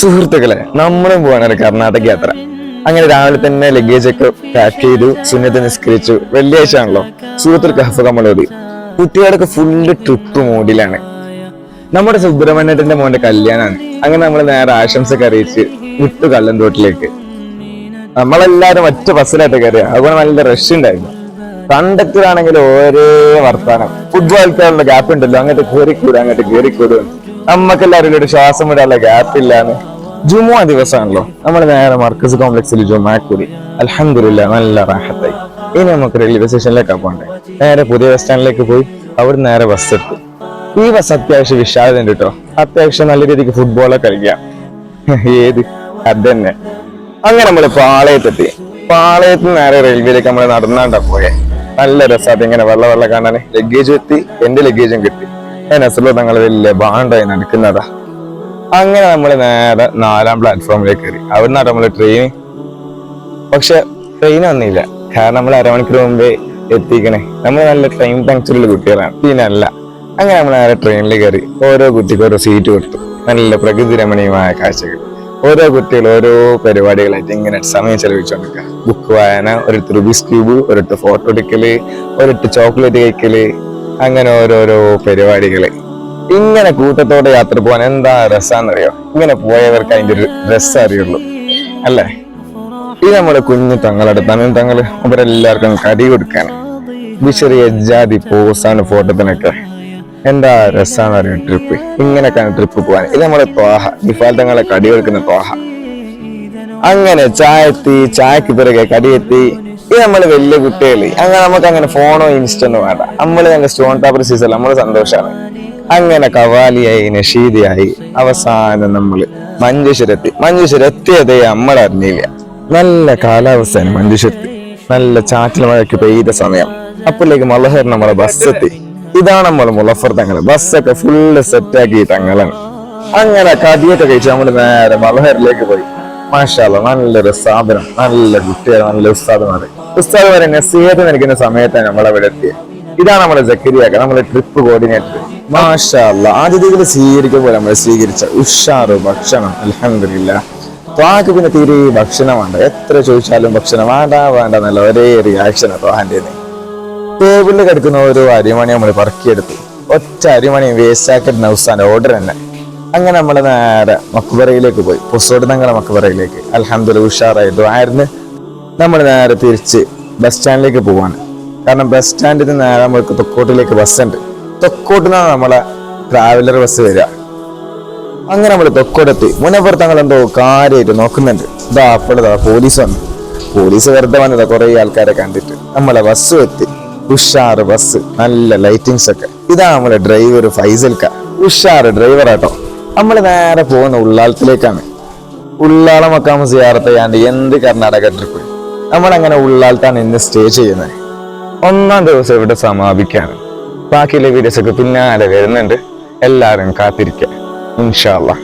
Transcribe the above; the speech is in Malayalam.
സുഹൃത്തുക്കളെ നമ്മളും പോവാണ് ഒരു കർണാടക യാത്ര. അങ്ങനെ രാവിലെ തന്നെ ലഗേജ് ഒക്കെ പാക്ക് ചെയ്തു സുന്നത്ത് നിസ്കരിച്ചു. വെള്ളിയാഴ്ച ആണല്ലോ സൂറത്തുൽ കഹഫ് കമ്മളോടി കുട്ടികളൊക്കെ ഫുള്ള് ട്രിപ്പ് മൂഡിലാണ്. നമ്മുടെ സുബ്രഹ്മണ്യത്തിന്റെ മോന്റെ കല്യാണാണ് അങ്ങനെ നമ്മൾ നേരെ ആശംസയൊക്കെ അറിയിച്ച് വിട്ടു കള്ളൻ തോട്ടിലേക്ക് നമ്മളെല്ലാരും ഒറ്റ ബസ്സിലായിട്ട് കയറി. അതുകൊണ്ട് നല്ല റഷ് ഉണ്ടായിരുന്നു. കണ്ടക്ടറാണെങ്കിൽ ഒരേ വർത്താനം. ഫുട്ബോൾ കളിക്കാനുള്ള ഗ്യാപ്പ് ഉണ്ടല്ലോ. അങ്ങോട്ട് കയറിക്കൂടും അങ്ങോട്ട് കയറിക്കൂടും നമുക്കെല്ലാവരും ഒരു ശ്വാസം വിടാനുള്ള ഗ്യാപ്പ് ഇല്ലാന്ന്. ജുമുഅ ദിവസമാണല്ലോ നമ്മൾ നേരെ മർക്കസ് കോംപ്ലക്സിൽ ജുമാ കൂടി. അലഹമില്ല നല്ല റാഹത്തായി. ഇനി നമുക്ക് റെയിൽവേ സ്റ്റേഷനിലേക്കാണ് പോകണ്ടേ നേരെ പുതിയ ബസ് സ്റ്റാൻഡിലേക്ക് പോയി അവിടെ നേരെ ബസ് എടുത്തു ഈ ബസ് അത്യാവശ്യം വിശാലത ഉണ്ട് കേട്ടോ അത്യാവശ്യം നല്ല രീതിക്ക് ഫുട്ബോളൊക്കെ കളിക്കാം. ഏത്? അത് തന്നെ അങ്ങനെ നമ്മൾ പാളയത്തെത്തി. പാളയത്ത് നേരെ റെയിൽവേയിലേക്ക് നമ്മൾ നടന്നാണ്ടാ പോയെ. നല്ല രസം ഇങ്ങനെ വെള്ള വെള്ള കാണാൻ ലഗേജ് എത്തി എന്റെ ലഗേജും കിട്ടി. അസുലോ തങ്ങൾ വലിയ ബാണ്ടായി നടക്കുന്നതാ. അങ്ങനെ നമ്മൾ നേരെ നാലാം പ്ലാറ്റ്ഫോമിലേക്ക് കയറി. അവിടുന്ന് നമ്മൾ ട്രെയിൻ പക്ഷെ ട്രെയിൻ വന്നില്ല. കാരണം നമ്മൾ അരമണിക്കൂർ മുമ്പേ എത്തിക്കണേ. നമ്മൾ നല്ല ട്രെയിൻ പങ്ക്ചറുള്ള കുട്ടികളാണ്. പിന്നല്ല അങ്ങനെ നമ്മൾ നേരെ ട്രെയിനിൽ കയറി. ഓരോ കുട്ടിക്ക് ഓരോ സീറ്റ് കൊടുത്തു. നല്ല പ്രകൃതി രമണീയമായ കാഴ്ചകൾ. ഓരോ കുട്ടികൾ ഓരോ പരിപാടികളായിട്ട് ഇങ്ങനെ സമയം ചെലവഴിച്ചുകൊണ്ടിരിക്കുക ബുക്ക് വായന ഒരിടത്ത് റുബിസ് ക്യൂബ് ഒരിടത്ത് ഫോട്ടോ എടുക്കൽ ഒരിടത്ത് ചോക്ലേറ്റ് കഴിക്കൽ അങ്ങനെ ഓരോരോ പരിപാടികൾ ഇങ്ങനെ കൂട്ടത്തോടെ യാത്ര പോകാൻ എന്താ രസാന്നറിയോ? ഇങ്ങനെ പോയവർക്ക് അതിന്റെ ഒരു രസം അറിയുള്ളൂ അല്ലേ? ഇത് നമ്മുടെ കുഞ്ഞു തങ്ങളുടെ തങ്ങൾ അവരെല്ലാവർക്കും കടി കൊടുക്കാൻ. ഇത് ചെറിയ ജാതി പോസാണ് ഫോട്ടോത്തിനൊക്കെ. എന്താ രസാന്ന് അറിയാം ട്രിപ്പ് ഇങ്ങനെയൊക്കെയാണ് ട്രിപ്പ് പോകാൻ. ഇത് നമ്മുടെ ത്വാഹ ഇഫാൽ തങ്ങളെ കടി കൊടുക്കുന്ന ത്വാഹ. അങ്ങനെ ചായ എത്തി ചായക്ക് പിറകെ കടിയെത്തി ഇത് നമ്മൾ വലിയ കുട്ടികൾ അങ്ങനെ നമുക്ക് അങ്ങനെ ഫോണോ ഇൻസ്റ്റൊന്നും വേണ്ട. നമ്മൾ ഞങ്ങൾ സ്റ്റോൺ ടാപ്പർ സീസൺ നമ്മൾ സന്തോഷമാണ് അങ്ങനെ കവാലിയായി നഷീദിയായി അവസാനം നമ്മൾ മഞ്ചേശ്വരത്തി. മഞ്ചേശ്വരം എത്തിയതേ നമ്മൾ അറിഞ്ഞില്ല. നല്ല കാലാവസ്ഥയാണ് മഞ്ചേശ്വരത്തി. നല്ല ചാറ്റൽ മഴയ്ക്ക് പെയ്ത സമയം. അപ്പോഴേക്ക് മലഹർ നമ്മളെ ബസ്സെത്തി ഇതാണ് നമ്മൾ മുളഫർ തങ്ങൾ. ബസ്സൊക്കെ ഫുള്ള് സെറ്റാക്കി തങ്ങളാണ്. അങ്ങനെ കടിയൊക്കെ കഴിച്ച് നമ്മൾ നേരെ മലഹറിലേക്ക് പോയി. മാഷാല്ല നല്ലൊരു സ്ഥാപനം നല്ല കുട്ടികൾ നല്ല ഉസ്താദുമാർ ഉസ്താദുമാരെ നസീഹത്ത് നൽകുന്ന സമയത്താണ് നമ്മൾ അവിടെ എത്തിയത് ഇതാണ് നമ്മുടെ ജക്കരിയാക്ക നമ്മുടെ ട്രിപ്പ് കോർഡിനേറ്റർ മാഷാല്ല ആദ്യത്തിൽ സ്വീകരിക്കുമ്പോൾ നമ്മൾ സ്വീകരിച്ച ഉഷാറ് ഭക്ഷണം അലഹമില്ല ത്വാക്ക് പിന്നെ തീരെ ഭക്ഷണം വേണ്ട. എത്ര ചോദിച്ചാലും ഭക്ഷണം വേണ്ട വേണ്ട എന്നുള്ള ഒരേ റിയാക്ഷൻ ത്വാഹാന്റെ ടേബിളിൽ കിടക്കുന്ന ഓരോ അരിമണി നമ്മൾ പറക്കിയെടുത്തു. ഒറ്റ അരിമണി വേസ്റ്റ് ആക്കിയിട്ടുണ്ട് നൗസാന്റെ ഓർഡർ തന്നെ. അങ്ങനെ നമ്മൾ നേരെ മക്ബറയിലേക്ക് പോയി. പുസ്തകം തങ്ങളെ മക്ബറയിലേക്ക്. അലഹമ്മദ് ഉഷാറായിട്ട് ആയിരുന്നു. നമ്മൾ നേരെ തിരിച്ച് ബസ് സ്റ്റാൻഡിലേക്ക് പോവാണ്. കാരണം ബസ് സ്റ്റാൻഡിൽ നിന്ന് നേരെ നമ്മൾക്ക് തൊക്കോട്ടിലേക്ക് ബസ് ഉണ്ട്. തൊക്കോട്ടിൽ നിന്നാണ് നമ്മളെ ട്രാവലർ ബസ് വരിക. അങ്ങനെ നമ്മൾ തൊക്കോടെത്തി. മുനപ്പുറത്ത് ഞങ്ങൾ എന്തോ കാര്യമായിട്ട് നോക്കുന്നുണ്ട് ഇതാ അപ്പോഴതാ പോലീസ് വന്നു. പോലീസ് വെറുതെ വന്നതാ കുറേ ആൾക്കാരെ കണ്ടിട്ട്. നമ്മളെ ബസ് എത്തി. ഉഷാറ് ബസ് നല്ല ലൈറ്റിങ്സ് ഒക്കെ. ഇതാ നമ്മളെ ഡ്രൈവർ ഫൈസൽക്ക. ഉഷാറ് ഡ്രൈവർ ആട്ടോ. നമ്മൾ നേരെ പോകുന്ന ഉള്ളാളത്തിലേക്കാണ് ഉള്ളാളം മക്കാമ സിയാറത്ത് ചെയ്യാണ്ട് എന്ത് കർണാടക ട്രിപ്പ് നമ്മളങ്ങനെ ഉള്ളാളത്താണ് ഇന്ന് സ്റ്റേ ചെയ്യുന്നത്. ഒന്നാം ദിവസം ഇവിടെ സമാപിക്കാണ്. ബാക്കിയുള്ള വീഡിയോസൊക്കെ പിന്നാലെ വരുന്നുണ്ട്. എല്ലാവരും കാത്തിരിക്കുക. ഇൻഷാല്ലാ